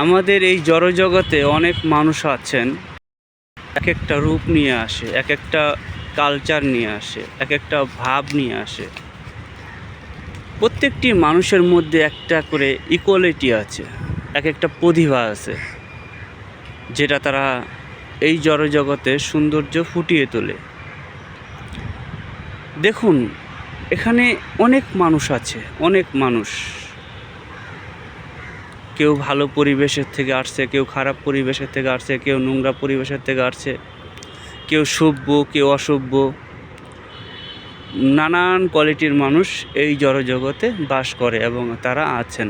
আমাদের এই জড়জগতে অনেক মানুষ আছেন। এক একটা রূপ নিয়ে আসে এক একটা কালচার নিয়ে আসে এক একটা ভাব নিয়ে আসে। প্রত্যেকটি মানুষের মধ্যে একটা করে ইকুয়ালিটি আছে এক একটা প্রতিভা আছে, যেটা তারা এই জড়জগতে সৌন্দর্য ফুটিয়ে তোলে। দেখুন, এখানে অনেক মানুষ আছে, অনেক মানুষ। কেউ ভালো পরিবেশের থেকে আসছে, কেউ খারাপ পরিবেশের থেকে আসছে, কেউ নোংরা পরিবেশের থেকে আসছে, কেউ সভ্য, কেউ অসভ্য। নানান কোয়ালিটির মানুষ এই জড়জগতে বাস করে এবং তারা আছেন।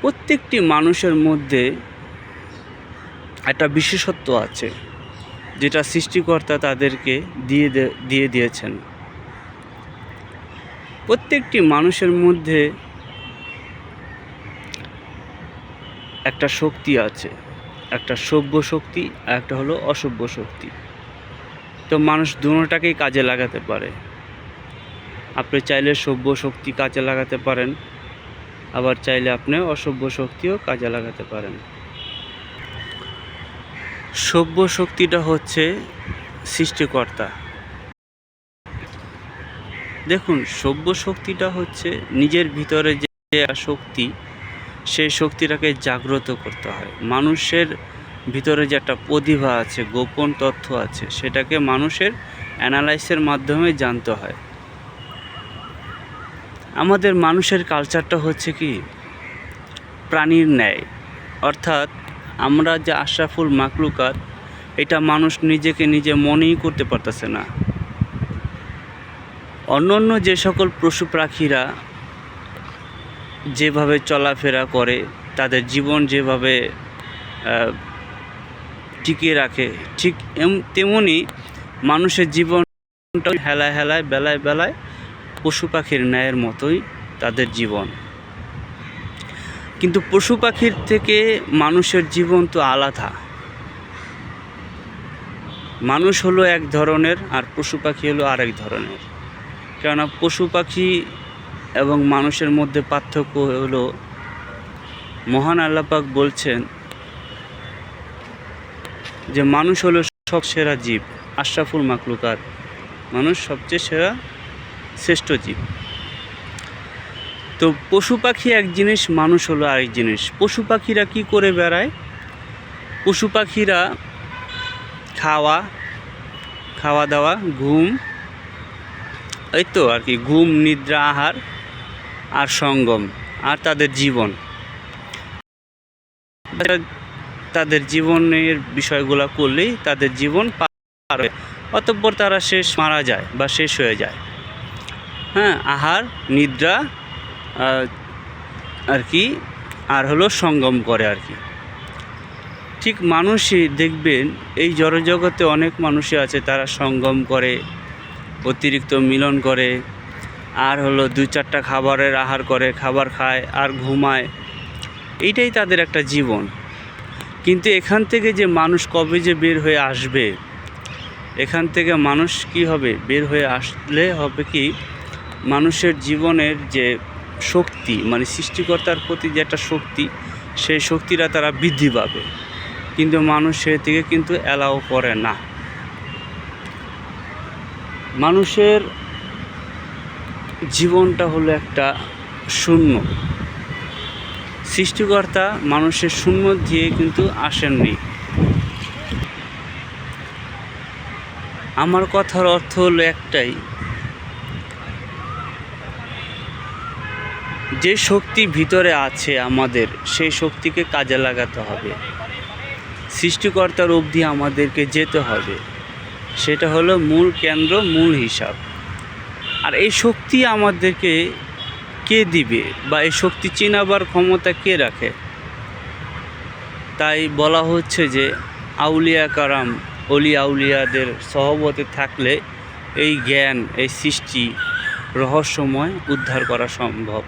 প্রত্যেকটি মানুষের মধ্যে একটা বিশেষত্ব আছে, যেটা সৃষ্টিকর্তা তাদেরকে দিয়ে দিয়ে দিয়েছেন। প্রত্যেকটি মানুষের মধ্যে একটা শক্তি আছে, একটা সভ্য শক্তি আর একটা হলো অসভ্য শক্তি। তো মানুষ দুটোটাকেই কাজে লাগাতে পারে। আপনি চাইলে সভ্য শক্তি কাজে লাগাতে পারেন, আবার চাইলে আপনি অসভ্য শক্তিও কাজে লাগাতে পারেন। সভ্য শক্তিটা হচ্ছে সৃষ্টিকর্তা। দেখুন, সভ্য শক্তিটা হচ্ছে নিজের ভিতরে যে শক্তি সেই শক্তিটাকে জাগ্রত করতে হয়। মানুষের ভিতরে যে একটা প্রতিভা আছে, গোপন তথ্য আছে, সেটাকে মানুষের অ্যানালাইসের মাধ্যমে জানতে হয়। আমাদের মানুষের কালচারটা হচ্ছে কি? প্রাণীর ন্যায়। অর্থাৎ আমরা যে আশরাফুল মাকলুকাত, এটা মানুষ নিজেকে নিজে মনেই করতে পারতেছে না। অন্য অন্য যে সকল পশু পাখিরা যেভাবে চলাফেরা করে, তাদের জীবন যেভাবে টিকিয়ে রাখে, ঠিক তেমনি মানুষের জীবনটা হেলায় হেলায়, বেলায় বেলায় পশু পাখির ন্যায়ের মতোই তাদের জীবন। কিন্তু পশু পাখির থেকে মানুষের জীবন তো আলাদা। মানুষ হলো এক ধরনের আর পশু পাখি হলো আরেক ধরনের। কেননা পশু পাখি এবং মানুষের মধ্যে পার্থক্য হলো, মহান আল্লাপাক বলছেন যে মানুষ হলো সব সেরা জীব, আশরাফুল মাকলুকাত মানুষ সবচেয়ে সেরা, শ্রেষ্ঠ জীব। তো পশু পাখি এক জিনিস, মানুষ হলো আরেক জিনিস। পশু পাখিরা কি করে বেড়ায়? পশু পাখিরা খাওয়া খাওয়া দাওয়া, ঘুম, এই তো আর কি, ঘুম, নিদ্রা, আহার আর সঙ্গম, আর তাদের জীবন। তাদের জীবনের বিষয়গুলো করলেই তাদের জীবন পার হয় অতঃপর তারা শেষ মারা যায় বা শেষ হয়ে যায়। হ্যাঁ আহার, নিদ্রা আর কি, আর হলো সঙ্গম করে আর কি। ঠিক মানুষই দেখবেন, এই জড়জগতে অনেক মানুষই আছে, তারা সঙ্গম করে, অতিরিক্ত মিলন করে আর হলো দুই চারটা খাবারের আহার করে, খাবার খায় আর ঘুমায়। এইটাই তাদের একটা জীবন। কিন্তু এখান থেকে যে মানুষ কবে যে বের হয়ে আসবে, এখান থেকে মানুষ কি হবে? বের হয়ে আসলে হবে কি? মানুষের জীবনের যে শক্তি মানে সৃষ্টিকর্তার প্রতি যে একটা শক্তি, সেই শক্তিটা তারা বৃদ্ধি পাবে। কিন্তু মানুষ সে থেকে কিন্তু অ্যালাও করে না। মানুষের জীবনটা হলো একটা শূন্য। সৃষ্টিকর্তা মানুষের শূন্য দিয়ে কিন্তু আসেননি। আমার কথার অর্থ হলো একটাই। যে শক্তি ভিতরে আছে আমাদের, সেই শক্তিকে কাজে লাগাতে হবে। সৃষ্টিকর্তার অবধি আমাদেরকে যেতে হবে। সেটা হলো মূল কেন্দ্র, মূল হিসাব। আর এই শক্তি আমাদেরকে কে দিবে? বা এই শক্তি চিনাবার ক্ষমতা কে রাখে? তাই বলা হচ্ছে যে, আউলিয়া কারাম, অলি আউলিয়াদের সহবতে থাকলে এই জ্ঞান, এই সৃষ্টি রহস্যময় উদ্ধার করা সম্ভব।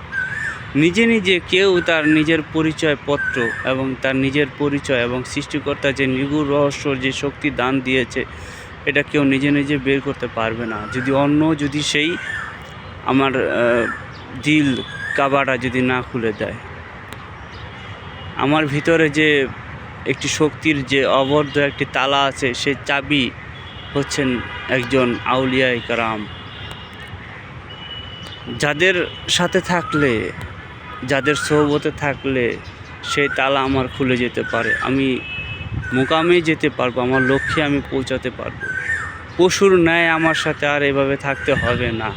নিজে নিজে কেউ তার নিজের পরিচয়পত্র এবং তার নিজের পরিচয় এবং সৃষ্টিকর্তা যে নিগুড় রহস্য, যে শক্তি দান দিয়েছে এটা কেউ নিজে নিজে বের করতে পারবে না। যদি অন্য, যদি সেই আমার দিল কাবাটা যদি না খুলে দেয়। আমার ভিতরে যে একটি শক্তির যে অবদ্ধ একটি তালা আছে সেই চাবি হচ্ছেন একজন আউলিয়া ইকরাম। যাদের সাথে থাকলে, যাদের সহবতে থাকলে সেই তালা আমার খুলে যেতে পারে। আমি মোকামে যেতে পারব, আমার লক্ষ্যে আমি পৌঁছাতে পারব। পশুর ন্যায় আমার সাথে আর এভাবে থাকতে হবে না।